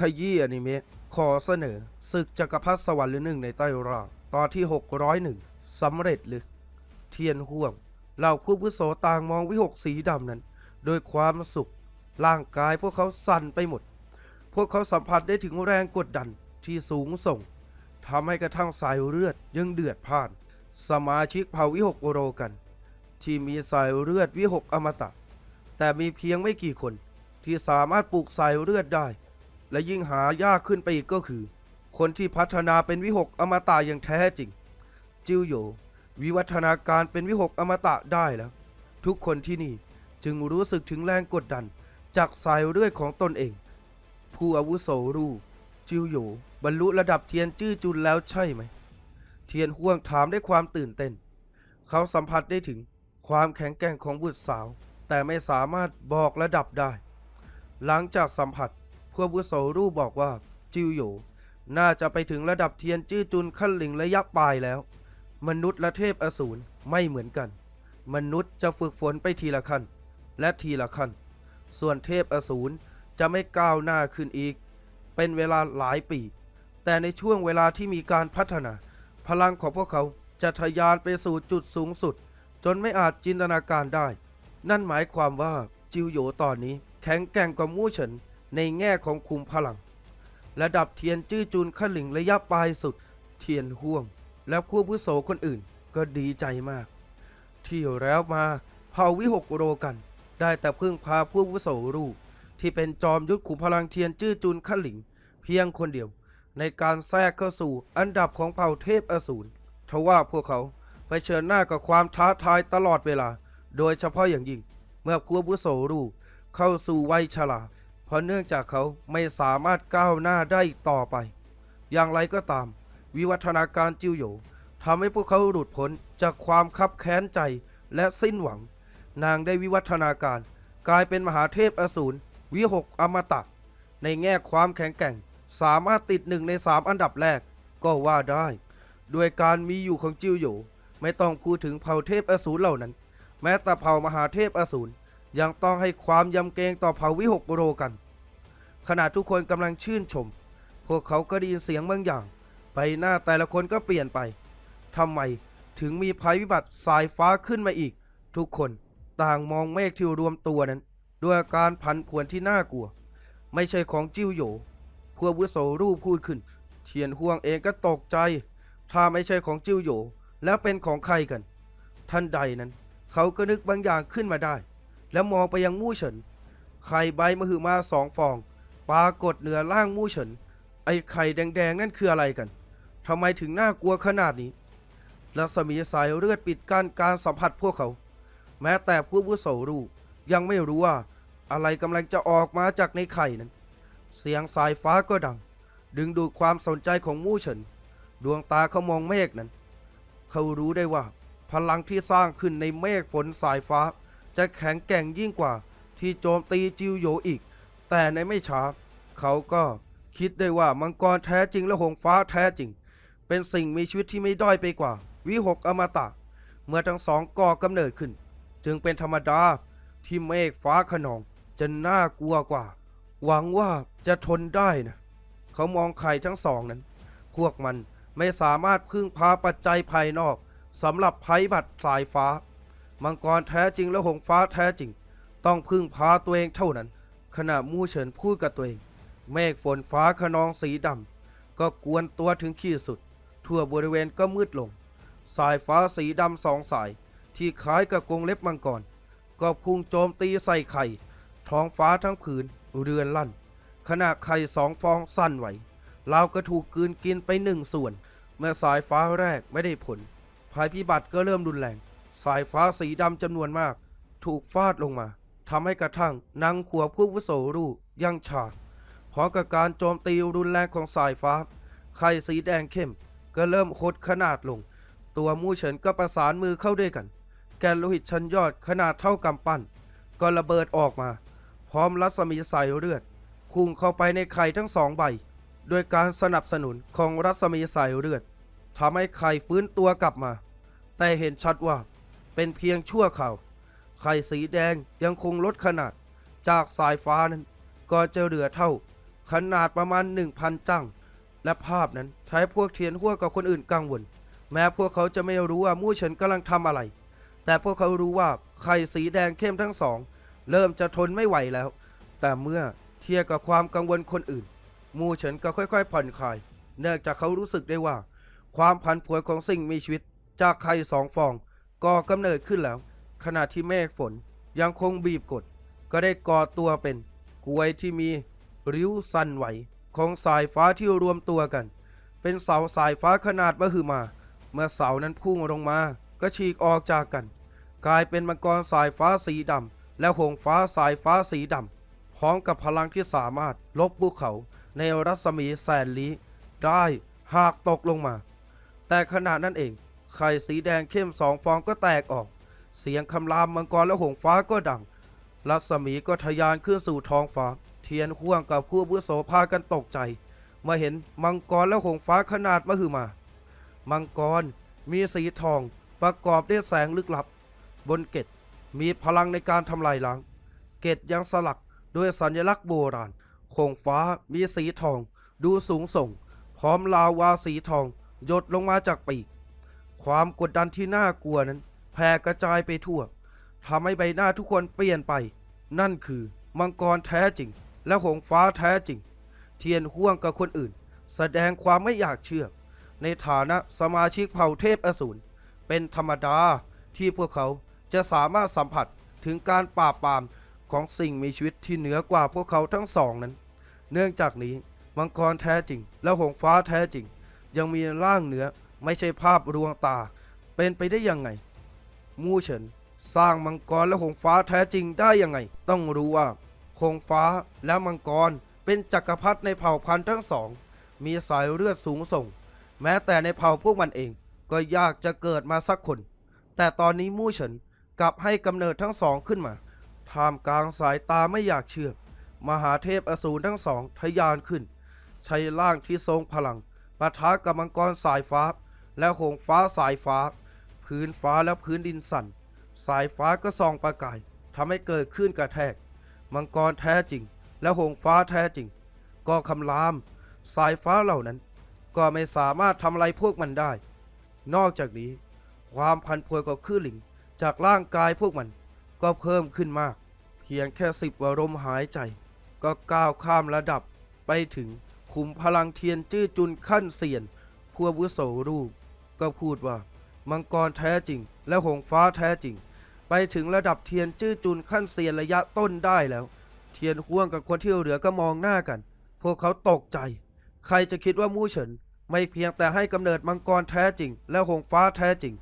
ขยี้อนิเมะขอเสนอศึกจักรพรรดิสวรรค์หรือหนึ่งในใต้ราตอนที่ 601สำเร็จหรือ เทียนห่วงเหล่าผู้พุโสต่างมองวิหกสีดำนั้น โดยความสุข ร่างกายพวกเขาสั่นไปหมด พวกเขาสัมผัสได้ถึงแรงกดดันที่สูงส่งทำให้กระทั่งสายเลือดยังเดือดพ่าน สมาชิกเผ่าวิหกโรกัน ที่มีสายเลือดวิหกอมตะ แต่มีเพียงไม่กี่คนที่สามารถปลูกสายเลือดได้ และยิ่งหายากขึ้นไปอีกก็คือ คนที่พัฒนาเป็นวิหกอมตะอย่างแท้จริง จิวโยวิวัฒนาการเป็นวิหกอมตะได้แล้ว ทุกคนที่นี่จึงรู้สึกถึงแรงกดดันจากสายเลือดของตนเอง ผู้อาวุโสรู้จิวโยบรรลุระดับเทียนจื้อจุนแล้วใช่ไหม เทียนห่วงถามด้วยความตื่นเต้น เขาสัมผัสได้ถึงความแข็งแกร่งของบุตรสาว แต่ไม่สามารถบอกระดับได้ หลังจากสัมผัส ผู้อาวุโสรู้บอกว่า จิวโหยน่าจะไปถึงระดับเทียนจื้อจุนขั้นหลิงระยะปลายแล้ว มนุษย์และเทพอสูรไม่เหมือนกัน มนุษย์จะฝึกฝนไปทีละขั้น และทีละขั้น ส่วนเทพอสูรจะไม่ก้าวหน้าขึ้นอีก เป็นเวลาหลายปี แต่ในช่วงเวลาที่มีการพัฒนา พลังของพวกเขาจะทะยานไปสู่จุดสูงสุด จนไม่อาจจินตนาการได้ นั่นหมายความว่าจิวโยตอนนี้แข็งแกร่งกว่ามู่เฉิน ในแง่ของคุมพลัง ระดับเทียนจื้อจุนขั้นหลิงระยะปลายสุด เทียนห่วง และคู่ผู้โสคนอื่นก็ดีใจมาก ที่แล้วมาเผ่าวิหกโรกัน ได้แต่พึ่งพาผู้ผู้โสรูที่เป็นจอมยุทธขุมพลังเทียนจื้อจุนขั้นหลิง เพียงคนเดียว ในการแทรกเข้าสู่อันดับของเผ่าเทพอสูรทว่าพวกเขาเผชิญหน้ากับความท้าทายตลอดเวลา โดยเฉพาะอย่างยิ่ง เมื่อผู้ผู้โสรูเข้าสู่วัยชรา เพราะเนื่องจากเขาไม่สามารถก้าวหน้าได้อีกต่อไป อย่างไรก็ตาม วิวัฒนาการจิ้วโยทำให้พวกเขาหลุดพ้นจากความคับแค้นใจและสิ้นหวัง นางได้วิวัฒนาการ กลายเป็นมหาเทพอสูรวิหกอมตะ ในแง่ความแข็งแกร่ง สามารถติดหนึ่งในสามอันดับแรก ก็ว่าได้ด้วยการมีอยู่ของจิ้วโยไม่ต้องพูดถึงเผ่าเทพอสูรเหล่านั้น แม้แต่เผ่ามหาเทพอสูรยังต้องให้ความยำเกรงต่อเผ่าวิหกโรกัน ขณะทุกคนกำลังชื่นชม พวกเขาก็ได้ยินเสียงบางอย่าง ใบหน้าแต่ละคนก็เปลี่ยนไปทำไมถึงมีภัยพิบัติสายฟ้าขึ้นมาอีก ทุกคนต่างมองเมฆที่รวมตัวนั้น ด้วยอาการผันผวนที่น่ากลัว ไม่ใช่ของจิ้วโหยพวกวุโสรูปพูดขึ้น เทียนห่วงเองก็ตกใจ ถ้าไม่ใช่ของจิ้วโหยแล้วเป็นของใครกัน ท่านใดนั้น เขาก็นึกบางอย่างขึ้นมาได้ แล้วมองไปยังมู่เฉินไข่ใบมหึมาสองฟอง ปรากฏเหนือล่างมู่เฉิน ไอ้ไข่แดงๆ นั่นคืออะไรกันทำไมถึงน่ากลัวขนาดนี้ รัศมีสายเลือดปิดกั้นการสัมผัสพวกเขา แม้แต่ผู้ผู้โสรู้ยังไม่รู้ว่า อะไรกำลังจะออกมาจากในไข่นั้น เสียงสายฟ้าก็ดัง ดึงดูดความสนใจของมู่เฉิน ดวงตาเขามองเมฆนั้น เขารู้ได้ว่า พลังที่สร้างขึ้นในเมฆฝนสายฟ้า จะแข็งแกร่งยิ่งกว่าที่โจมตีจิวโยอีก แต่ในไม่ช้าเขาก็คิดได้ว่ามังกรแท้จริงและหงฟ้าแท้จริง เป็นสิ่งมีชีวิตที่ไม่ด้อยไปกว่า วิหกอมตะ เมื่อทั้งสองก่อกำเนิดขึ้น จึงเป็นธรรมดาที่เมฆฟ้าขนองจะน่ากลัวกว่า หวังว่าจะทนได้นะ เขามองไข่ทั้งสองนั้น พวกมันไม่สามารถพึ่งพาปัจจัยภายนอกสำหรับภัยบัตรสายฟ้า มังกรแท้จริงและหงฟ้าแท้จริง ต้องพึ่งพาตัวเองเท่านั้น ขณะมู่เฉินพูดกับตัวเอง เมฆฝนฟ้าขนองสีดำก็กวนตัวถึงขีดสุด ทั่วบริเวณก็มืดลง สายฟ้าสีดำสองสาย ที่คล้ายกับกรงเล็บมังกรก็พุ่งโจมตีใส่ไข่ ท้องฟ้าทั้งผืนเรือนลั่น ขณะไข่สองฟองสั่นไหวราวก็ถูกกืนกินไปหนึ่งส่วน เมื่อสายฟ้าแรกไม่ได้ผล ภัยพิบัติก็เริ่มรุนแรง สายฟ้าสีดำจำนวนมาก ถูกฟาดลงมา ทำให้กระทั่งนางขัวผู้วุโสรูยังฉากพร้อมกับการโจมตีรุนแรงของสายฟ้า ไข่สีแดงเข้ม ก็เริ่มหดขนาดลง ตัวมู่เฉินก็ประสานมือเข้าด้วยกัน แกนโลหิตชั้นยอดขนาดเท่ากำปั้น ก็ระเบิดออกมา พร้อมรัศมีสายเลือดพุ่งเข้าไปในไข่ทั้งสองใบโดยการสนับสนุนของรัศมีสายเลือดทำให้ไข่ฟื้นตัวกลับมา แต่เห็นชัดว่าเป็นเพียงชั่วข่าว ไข่สีแดงยังคงลดขนาด จากสายฟ้านั้น ก็จะเหลือเท่า ขนาดประมาณ 1,000 จัง และภาพนั้นทำให้พวกเทียนหัวกับคนอื่นกังวล แม้พวกเขาจะไม่รู้ว่ามู่เฉินกำลังทำอะไร แต่พวกเขารู้ว่าไข่สีแดงเข้มทั้งสอง เริ่มจะทนไม่ไหวแล้ว แต่เมื่อเทียบกับความกังวลคนอื่น มู่เฉินก็ค่อยๆ ผ่อนคลาย เนื่องจากเขารู้สึกได้ว่า ความผันผวนของสิ่งมีชีวิต จากไข่สองฟองก่อกำเนิดขึ้นแล้ว ขณะที่เมฆฝนยังคงบีบกด ก็ได้ก่อตัวเป็นกวยที่มีริ้วสั่นไหวของสายฟ้าที่รวมตัวกัน เป็นเสาสายฟ้าขนาดมหึมา เมื่อเสานั้นพุ่งลงมา ก็ฉีกออกจากกัน กลายเป็นมังกรสายฟ้าสีดำและหงฟ้าสายฟ้าสีดำพร้อมกับพลังที่สามารถลบภูเขาในรัศมีแสนลี้ได้หากตกลงมา แต่ขณะนั้นเอง ไข่สีแดงเข้มสองฟองก็แตกออก เสียงคำรามมังกรและหงฟ้าก็ดัง รัศมีก็ทะยานขึ้นสู่ท้องฟ้า เทียนห่วงกับผู้บุโสพากันตกใจเมื่อเห็นมังกรและหงฟ้าขนาดมหึมา มังกรมีสีทองประกอบด้วยแสงลึกลับ บนเกตมีพลังในการทำลายล้าง เกตยังสลักด้วยสัญลักษณ์โบราณหงฟ้ามีสีทอง ดูสูงส่ง พร้อมลาวาสีทองหยดลงมาจากปีก ความกดดันที่น่ากลัวนั้น แผ่กระจายไปทั่วทำให้ใบหน้าทุกคนเปลี่ยนไป นั่นคือมังกรแท้จริง และหงฟ้าแท้จริง เทียนห่วงกับคนอื่น แสดงความไม่อยากเชื่อ ในฐานะสมาชิกเผ่าเทพอสูรเป็นธรรมดาที่พวกเขาจะสามารถสัมผัสถึงการปราบปรามของสิ่งมีชีวิตที่เหนือกว่าพวกเขาทั้งสองนั้น เนื่องจากนี้มังกรแท้จริง และหงฟ้าแท้จริง ยังมีร่างเหนือไม่ใช่ภาพลวงตา เป็นไปได้ยังไง มู่เฉินสร้างมังกรและหงฟ้าแท้จริงได้ยังไง ต้องรู้ว่าหงฟ้าและมังกรเป็นจักรพรรดิในเผ่าพันธุ์ทั้งสอง มีสายเลือดสูงส่ง แม้แต่ในเผ่าพวกมันเอง ก็ยากจะเกิดมาสักคน แต่ตอนนี้มู่เฉินกลับให้กำเนิดทั้งสองขึ้นมาท่ามกลางสายตาไม่อยากเชื่อ มหาเทพอสูรทั้งสองทะยานขึ้น ใช้ร่างที่ทรงพลังปะทะกับมังกรสายฟ้า และหงฟ้าสายฟ้า พื้นฟ้าและพื้นดินสั่น สายฟ้าก็ส่องประกายทำให้เกิดขึ้นกระแทก มังกรแท้จริง และหงฟ้าแท้จริง ก็คำราม สายฟ้าเหล่านั้น ก็ไม่สามารถทำอะไรพวกมันได้ นอกจากนี้ ความพันพวยกับคลื่นหลิงจากร่างกายพวกมัน ก็เพิ่มขึ้นมาก เพียงแค่สิบวารมหายใจ ก็ก้าวข้ามระดับไปถึงขุมพลังเทียนจื้อจุนขั้นเซียนผู้อาวุโสรูป ก็พูดว่า มังกรแท้จริง และหงฟ้าแท้จริง ไปถึงระดับเทียนจื้อจุนขั้นเซียนระยะต้นได้แล้ว เทียนห่วงกับคนที่เหลือก็มองหน้ากัน พวกเขาตกใจ ใครจะคิดว่ามู่เฉิน ไม่เพียงแต่ให้กำเนิดมังกรแท้จริง และหงฟ้าแท้จริง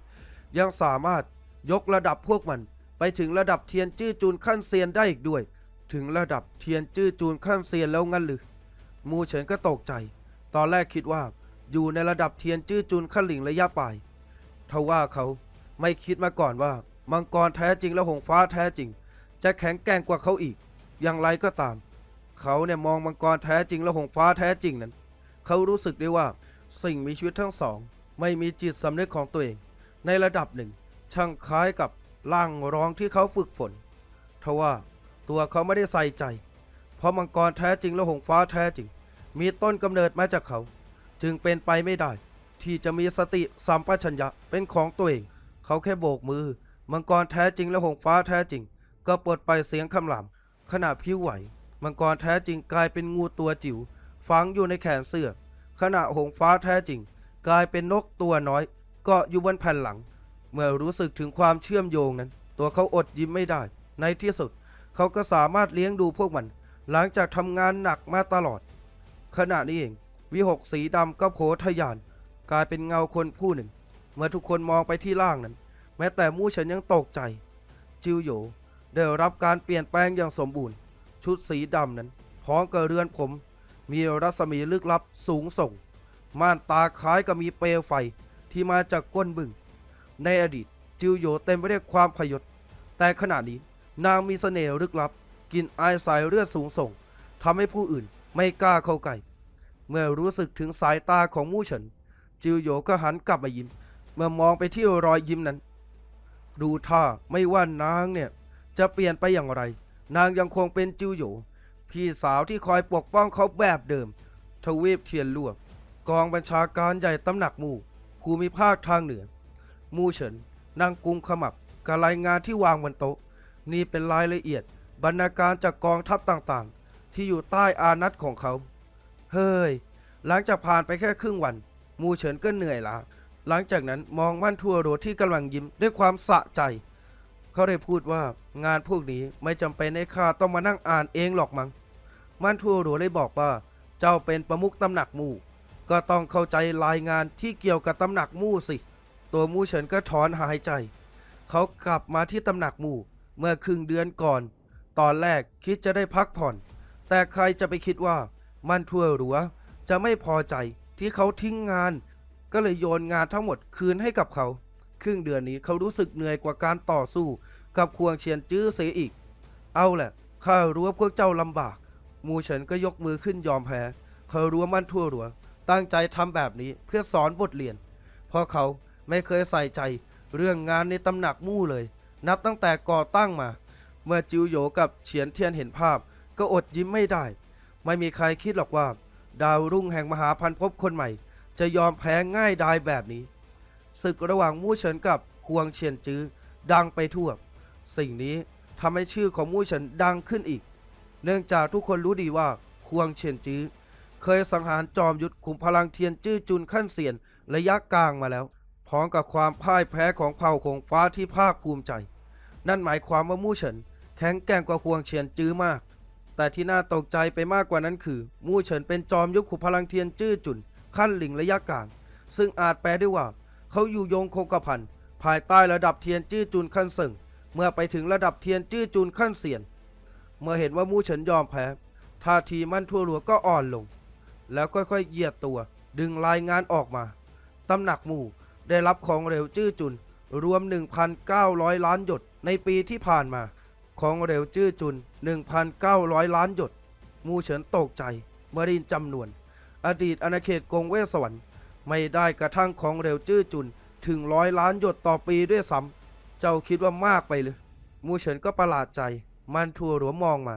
ยังสามารถยกระดับพวกมัน ไปถึงระดับเทียนจื้อจูนขั้นเซียนได้อีกด้วย ถึงระดับเทียนจื้อจูนขั้นเซียนแล้วงั้นหรือมูเฉินก็ตกใจ ตอนแรกคิดว่า อยู่ในระดับเทียนจื้อจูนขั้นหลิงระยะปลาย ทว่าเขาไม่คิดมาก่อนว่า มังกรแท้จริงและหงฟ้าแท้จริง จะแข็งแกร่งกว่าเขาอีก อย่างไรก็ตาม เขาเนี่ยมองมังกรแท้จริงและหงฟ้าแท้จริงนั้น เขารู้สึกได้ว่าสิ่งมีชีวิตทั้งสอง ไม่มีจิตสำนึกของตัวเอง ในระดับหนึ่ง ช่างคล้ายกับร่างร้องที่เขาฝึกฝนทว่าตัวเขาไม่ได้ใส่ใจ เพราะมังกรแท้จริงและหงฟ้าแท้จริง มีต้นกำเนิดมาจากเขา จึงเป็นไปไม่ได้ ที่จะมีสติสัมปชัญญะเป็นของตัวเอง เขาแค่โบกมือ มังกรแท้จริงและหงฟ้าแท้จริง ก็ปลดไปเสียงคำรามขณะพิ้วไหว มังกรแท้จริงกลายเป็นงูตัวจิ๋วฝังอยู่ในแขนเสื้อ ขณะหงฟ้าแท้จริง กลายเป็นนกตัวน้อยเกาะอยู่บนแผ่นหลัง เมื่อรู้สึกถึงความเชื่อมโยงนั้น ตัวเขาอดยิ้มไม่ได้ ในที่สุด เขาก็สามารถเลี้ยงดูพวกมัน หลังจากทำงานหนักมาตลอด ขณะนี้เอง วิหกสีดำก็โผทะยาน กลายเป็นเงาคนผู้หนึ่ง เมื่อทุกคนมองไปที่ล่างนั้น แม้แต่มู่เฉินยังตกใจ จิวโหยได้รับการเปลี่ยนแปลงอย่างสมบูรณ์ ชุดสีดำนั้น พร้อมกับเรือนผม มีรัศมีลึกลับสูงส่ง ม่านตาคล้ายกับมีเปลวไฟที่มาจากก้นบึง ในอดีตจิวโหยเต็มไปด้วยความพยศ แต่ขณะนี้นางมีเสน่ห์ลึกลับกินอายสายเลือดสูงส่งทำให้ผู้อื่นไม่กล้าเข้าใกล้เมื่อรู้สึกถึงสายตาของมู่เฉิน จิวโยก็หันกลับมายิ้ม เมื่อมองไปที่รอยยิ้มนั้น ดูท่าไม่ว่านางเนี่ยจะเปลี่ยนไปอย่างไร นางยังคงเป็นจิวโยพี่สาวที่คอยปกป้องเขาแบบเดิม ทวีปเทียนลวกกองบัญชาการใหญ่ตำหนักมู่ภูมิภาคทางเหนือ มู่เฉินนั่งกุมขมับกับรายงานที่วางบนโต๊ะ นี่เป็นรายละเอียดบรรณาการจากกองทัพต่างๆ ที่อยู่ใต้อานัตของเขา เฮ้ย หลังจากผ่านไปแค่ครึ่งวัน มูเฉินก็เหนื่อยล้าหลังจากนั้นมองมั่นทัวโรที่กำลังยิ้มด้วยความสะใจ เขาได้พูดว่างานพวกนี้ไม่จำเป็นให้ข้าต้องมานั่งอ่านเองหรอกมั้งมั่นทัวโรเลยบอกว่า เจ้าเป็นประมุขตำหนักมู่ ก็ต้องเข้าใจรายงานที่เกี่ยวกับตำหนักมู่สิ ตัวมู่เฉินก็ถอนหายใจ เขากลับมาที่ตำหนักมู่เมื่อครึ่งเดือนก่อน ตอนแรกคิดจะได้พักผ่อน แต่ใครจะไปคิดว่ามันทั่วหรัวจะไม่พอใจ ที่เขาทิ้งงาน ก็เลยโยนงานทั้งหมดคืนให้กับเขา ครึ่งเดือนนี้เขารู้สึกเหนื่อยกว่าการต่อสู้ กับควงเชียนจื้อเสียอีก เอาแหละข้ารู้ว่าพวกเจ้าลำบาก มูเฉินก็ยกมือขึ้นยอมแพ้เขารู้ว่ามันทั่วหรัว ตั้งใจทำแบบนี้เพื่อสอนบทเรียน เพราะเขาไม่เคยใส่ใจ เรื่องงานในตำหนักมู่เลย นับตั้งแต่ก่อตั้งมา เมื่อจิวโหยกับเฉียนเทียนเห็นภาพ ก็อดยิ้มไม่ได้ ไม่มีใครคิดหรอกว่า ดาวรุ่งแห่งมหาพันภพคนใหม่ จะยอมแพ้ง่ายดายแบบนี้ ศึกระหว่างมู่เฉินกับฮวงเฉียนจื้อดังไปทั่ว สิ่งนี้ทำให้ชื่อของมู่เฉินดังขึ้นอีก เนื่องจากทุกคนรู้ดีว่าฮวงเฉียนจื้อเคยสังหารจอมยุทธขุมพลังเทียนจื้อจุนขั้นเสียนระยะกลางมาแล้ว พร้อมกับความพ่ายแพ้ของเผ่าคงฟ้าที่ภาคภูมิใจ นั่นหมายความว่ามู่เฉินแข็งแกร่งกว่าฮวงเฉียนจื้อมาก แต่ที่น่าตกใจไปมากกว่านั้นคือ มู่เฉินเป็นจอมยุทธขุพลังเทียนจื้อจุน ขั้นหลิงระยะกลาง ซึ่งอาจแปลได้ว่า เขาอยู่โยงโคงกระพันภายใต้ระดับเทียนจื้อจุนขั้นเสิงเมื่อไปถึงระดับเทียนจื้อจุนขั้นเสียน เมื่อเห็นว่ามู่เฉินยอมแพ้ท่าทีมั่นทั่วหลัวก็อ่อนลง แล้วค่อยๆเหยียดตัว ดึงรายงานออกมาตำหนักมู่ได้รับของเร็วจื้อจุน รวม 1,900 ล้านหยดในปีที่ผ่านมา ของเร็วจื้อจุน 1,900 ล้านหยด มูเฉินตกใจเมื่อได้ยินจำนวน อดีตอาณาเขตกงเวสวรรค์ไม่ได้กระทั่งของเร็วจื้อจุนถึงร้อยล้านหยดต่อปีด้วยซ้ำเจ้าคิดว่ามากไปหรือมูเฉินก็ประหลาดใจ มันทัวหลัวมองมา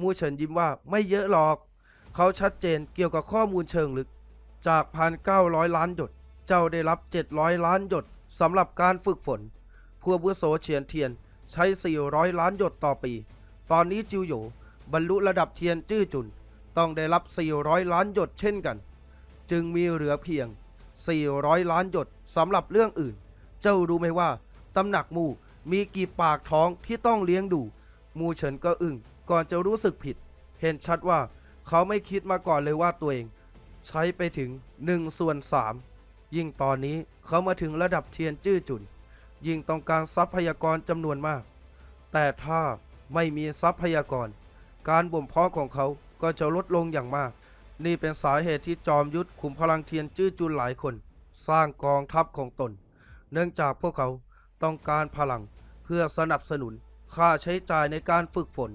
มูเฉินยิ้มว่าไม่เยอะหรอก เขาชัดเจนเกี่ยวกับข้อมูลเชิงลึก จากพันเก้าร้อยล้านหยด เจ้าได้รับ700ล้านหยดสำหรับการฝึกฝนพวกบุโสเฉียนเทียน ใช้ 400 ล้านหยดต่อปี ตอนนี้จิวโหยบรรลุระดับเทียนจื้อจุน ต้องได้รับ 400 ล้านหยดเช่นกัน จึงมีเหลือเพียง 400 ล้านหยดสำหรับเรื่องอื่น เจ้ารู้ไหมว่าตำหนักมูมีกี่ปากท้องที่ต้องเลี้ยงดู มูเฉินก็อึ้งก่อนจะรู้สึกผิด เห็นชัดว่าเขาไม่คิดมาก่อนเลยว่าตัวเอง ใช้ไปถึง1ส่วน3ยิ่งตอนนี้เขามาถึงระดับเทียนจื้อจุน ยิ่งต้องการทรัพยากรจำนวนมาก แต่ถ้าไม่มีทรัพยากร การบ่มเพาะของเขาก็จะลดลงอย่างมาก นี่เป็นสาเหตุที่จอมยุทธขุมพลังเทียนจื้อจุนหลายคน สร้างกองทัพของตน เนื่องจากพวกเขาต้องการพลังเพื่อสนับสนุนค่าใช้จ่ายในการฝึกฝน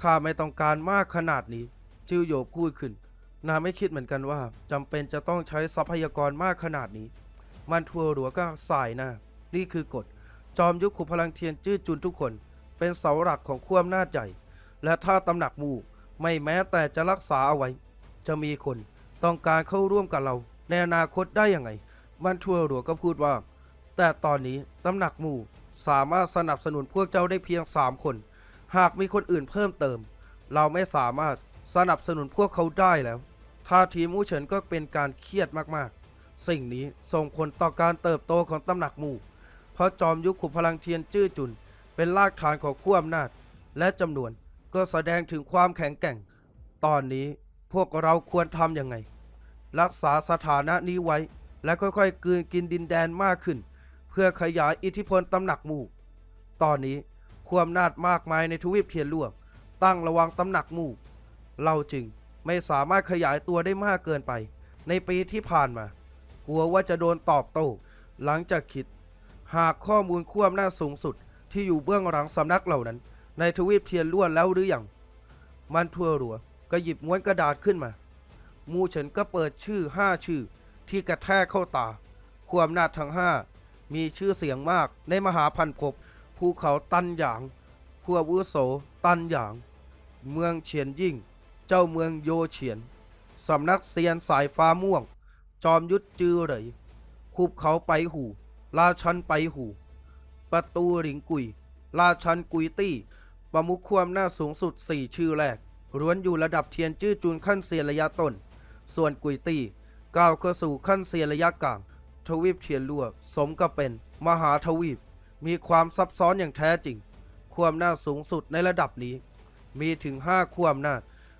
ข้าไม่ต้องการมากขนาดนี้จิวโยพูดขึ้น นาไม่คิดเหมือนกันว่าจำเป็นจะต้องใช้ทรัพยากรมากขนาดนี้ มันทัวหลัวก็สายหน้า นี่คือกฎ จอมยุทธขุมพลังเทียนจื้อจุนทุกคน เป็นเสาหลักของขั้วอำนาจใหญ่ และถ้าตำหนักหมู่ไม่แม้แต่จะรักษาเอาไว้ จะมีคนต้องการเข้าร่วมกับเรา ในอนาคตได้ยังไง มันทัวหลัวก็พูดว่า แต่ตอนนี้ตำหนักหมู่สามารถสนับสนุนพวกเจ้าได้เพียงสามคน หากมีคนอื่นเพิ่มเติม เราไม่สามารถสนับสนุนพวกเขาได้แล้วท่าทีมู่เฉินก็เป็นการเครียดมากๆ สิ่งนี้ส่งผลต่อการเติบโตของตำหนักหมู่ เพราะจอมยุคขุมพลังเทียนจื้อจุน เป็นรากฐานของขั้วอำนาจ และจำนวนก็แสดงถึงความแข็งแกร่ง ตอนนี้พวกเราควรทำยังไง รักษาสถานะนี้ไว้ และค่อยๆกืนกินดินแดนมากขึ้น เพื่อขยายอิทธิพลตำหนักหมู่ ตอนนี้ความนาจมากมายในทวีปเทียนล่วงตั้งระวังตำหนักหมู่ เราจึงไม่สามารถขยายตัวได้มากเกินไป ในปีที่ผ่านมา กลัวว่าจะโดนตอบโต้หลังจากคิด หากข้อมูลควมหน้าจสูงสุด ที่อยู่เบื้องหลังสำนักเหล่านั้น ในทวีปเทียนล้วนแล้วหรืออยังมันทั่วรัวก็หยิบม้วนกระดาษขึ้นมา มูเฉินก็เปิดชื่อห้าชื่อที่กระแทกเข้าตาความนาจทั้งห้ามีชื่อเสียงมากในมหาพันภพภูเขาตันหยางพวกอาวุโสตันหยาง เมืองเฉียนยิ่ง เจ้าเมืองโยเฉียน สำนักเซียนสายฟ้าม่วง จอมยุทธจือเหรยคุบเขาไปหู ราชันไปหู ประตูหลิงกุย ราชันกุยตี้ ประมุขความหน้าสูงสุดสี่ชื่อแรกล้วนอยู่ระดับเทียนจื้อจุนขั้นเซียนระยะต้น ส่วนกุยตี้ก้าวเข้าสู่ขั้นเซียนระยะกลาง ทวีปเทียนลัวสมกับเป็น มหาทวีป มีความซับซ้อนอย่างแท้จริง ความหน้าสูงสุดในระดับนี้ มีถึงห้าความหน้า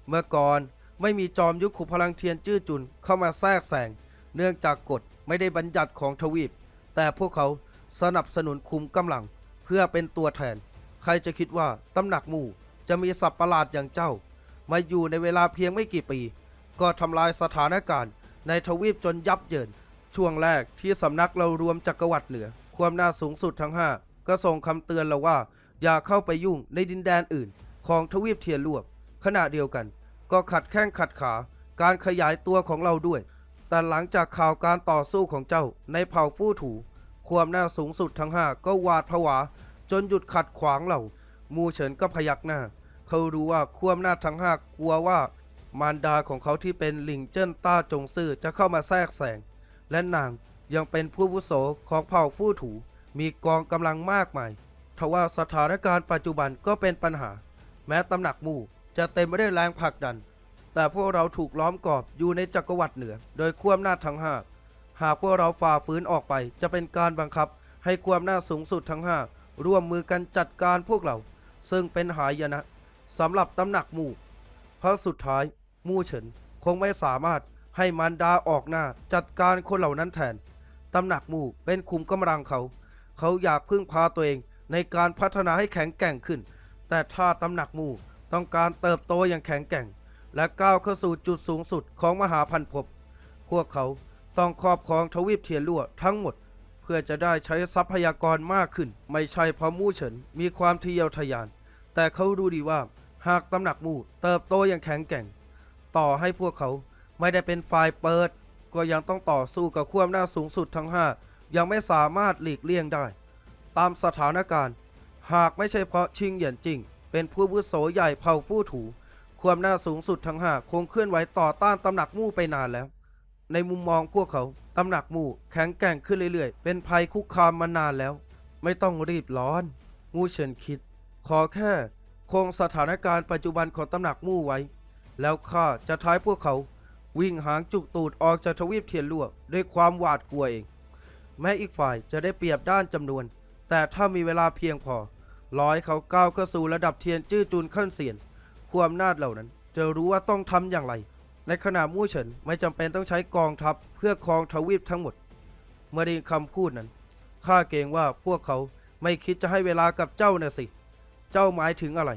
เมื่อก่อนไม่มีจอมยุคขุพลังเทียนจื้อจุนเข้ามาแทรกแซงเนื่องจากกฎไม่ได้บัญญัติของทวีป แต่พวกเขาสนับสนุนคุมกำลัง เพื่อเป็นตัวแทน ใครจะคิดว่าตำหนักหมู่จะมีสัตว์ประหลาดอย่างเจ้า มาอยู่ในเวลาเพียงไม่กี่ปี ก็ทำลายสถานการณ์ ในทวีปจนยับเยิน ช่วงแรกที่สำนักเรารวมจักรวรรดิเหนือ ความน้าสูงสุดทั้งห้าก็ส่งคำเตือนเราว่า อย่าเข้าไปยุ่งในดินแดนอื่น ของทวีปเทียนลวกขณะเดียวกัน ก็ขัดแข้งขัดขา การขยายตัวของเราด้วย แต่หลังจากข่าวการต่อสู้ของเจ้าในเผ่าฟู่ถู ความหน้าสูงสุดทั้งห้าก็หวาดผวา จนหยุดขัดขวางเรามูเฉินก็พยักหน้า เขารู้ว่าความหน้าทั้งห้ากลัวว่ามารดาของเขาที่เป็นหลิงเจิ้นต้าจงซื่อจะเข้ามาแทรกแซงและนางยังเป็นผู้วุโสของเผ่าฟู่ถู มีกองกำลังมากมายทว่าสถานการณ์ปัจจุบันก็เป็นปัญหา แม้ตำหนักมู่จะเต็มไปด้วยแรงผลักดัน แต่พวกเราถูกล้อมกรอบอยู่ในจักรวรรดิเหนือ โดยความหน้าจทั้งห้าหากพวกเราฝ่าฝืนออกไป จะเป็นการบังคับ ให้ความหน้าจสูงสุดทั้งห้าร่วมมือกันจัดการพวกเรา ซึ่งเป็นหายนะสำหรับตำหนักมู่เพราะสุดท้ายมู่เฉินคงไม่สามารถให้มันดาออกหน้าจัดการคนเหล่านั้นแทน ตำหนักมู่เป็นคุมกำลังเขา เขาอยากพึ่งพาตัวเองในการพัฒนาให้แข็งแกร่งขึ้น แต่ถ้าตำหนักมู่ต้องการเติบโตอย่างแข็งแกร่ง และก้าวเข้าสู่จุดสูงสุดของมหาพันภพ พวกเขาต้องครอบครองทวีปเทียนลั่วทั้งหมด เพื่อจะได้ใช้ทรัพยากรมากขึ้น ไม่ใช่เพราะมู่เฉินมีความทะเยอทะยาน แต่เขารู้ดีว่าหากตำหนักมู่เติบโตอย่างแข็งแกร่ง ต่อให้พวกเขาไม่ได้เป็นฝ่ายเปิด ก็ยังต้องต่อสู้กับความหน้าสูงสุดทั้งห้ายังไม่สามารถหลีกเลี่ยงได้ ตามสถานการณ์ หากไม่ใช่เพราะชิงเหยียนจริง เป็นผู้วุโสใหญ่เผ่าฟู่ถู ความหน้าสูงสุดทั้งห้าคงเคลื่อนไหวต่อต้านตำหนักมู่ไปนานแล้ว ในมุมมองพวกเขา ตำหนักมู่แข็งแกร่งขึ้นเรื่อย ๆ เป็นภัยคุกคามมานานแล้ว ไม่ต้องรีบร้อน มูเฉินคิด ขอแค่ คงสถานการณ์ปัจจุบันของตำหนักมู่ไว้ แล้วข้าจะท้ายพวกเขา วิ่งหางจุกตูดออกจากทวีปเทียนลวกด้วยความหวาดกลัวเอง แม้อีกฝ่ายจะได้เปรียบด้านจำนวน แต่ถ้ามีเวลาเพียงพอร้อยเขาก้าวเข้าสู่ระดับเทียนจื้อจุนขั้นเสียน ความนาจเหล่านั้น จะรู้ว่าต้องทำอย่างไร ในขณะมู่เฉินไม่จำเป็นต้องใช้กองทัพเพื่อครองทวีปทั้งหมด เมื่อได้คำพูดนั้นข้าเกรงว่าพวกเขาไม่คิดจะให้เวลากับเจ้าน่ะสิ เจ้าหมายถึงอะไร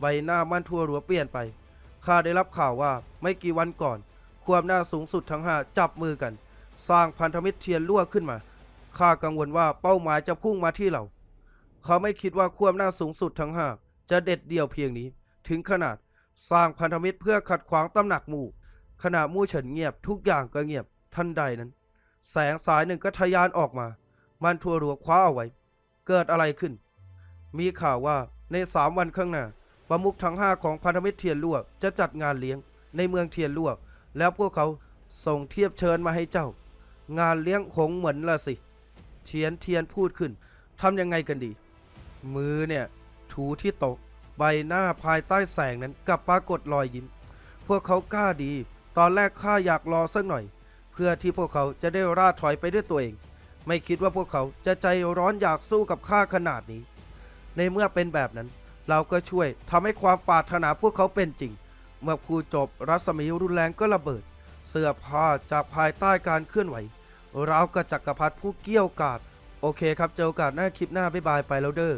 ใบหน้ามั่นทั่วรัวเปลี่ยนไป ข้าได้รับข่าวว่าไม่กี่วันก่อน ความหน้าสูงสุดทั้งห้าจับมือกัน สร้างพันธมิตรเทียนลั่วขึ้นมา ข้ากังวลว่าเป้าหมายจะพุ่งมาที่เรา เขาไม่คิดว่าความหน้าสูงสุดทั้งห้าจะเด็ดเดี่ยวเพียงนี้ ถึงขนาดสร้างพันธมิตรเพื่อขัดขวางตำหนักหมู่ขณะมู่เฉินเงียบทุกอย่างก็เงียบทันใดนั้น แสงสายหนึ่งก็ทะยานออกมา มันทั่วรัวคว้าเอาไว้ เกิดอะไรขึ้น มีข่าวว่าในสามวันข้างหน้าประมุขทั้งห้าของพันธมิตรเทียนลวกจะจัดงานเลี้ยงในเมืองเทียนลวก แล้วพวกเขาส่งเทียบเชิญมาให้เจ้า งานเลี้ยงคงเหมือนละสิเทียนเทียนพูดขึ้นทำยังไงกันดี มือเนี่ยถูที่โต๊ะ ใบหน้าภายใต้แสงนั้นกลับปรากฏรอยยิ้ม พวกเขากล้าดี ตอนแรกข้าอยากรอสักหน่อย เพื่อที่พวกเขาจะได้ราดถอยไปด้วยตัวเอง ไม่คิดว่าพวกเขาจะใจร้อนอยากสู้กับข้าขนาดนี้ ในเมื่อเป็นแบบนั้น เราก็ช่วยทำให้ความปรารถนาพวกเขาเป็นจริง เมื่อพูดจบรัศมีรุนแรงก็ระเบิด เสื้อผ้าจากภายใต้การเคลื่อนไหวราวกับจักรพรรดิผู้เกี้ยวกาดโอเคครับเจอโอกาสหน้าคลิปหน้าบ๊ายบายไปแล้วเด้อ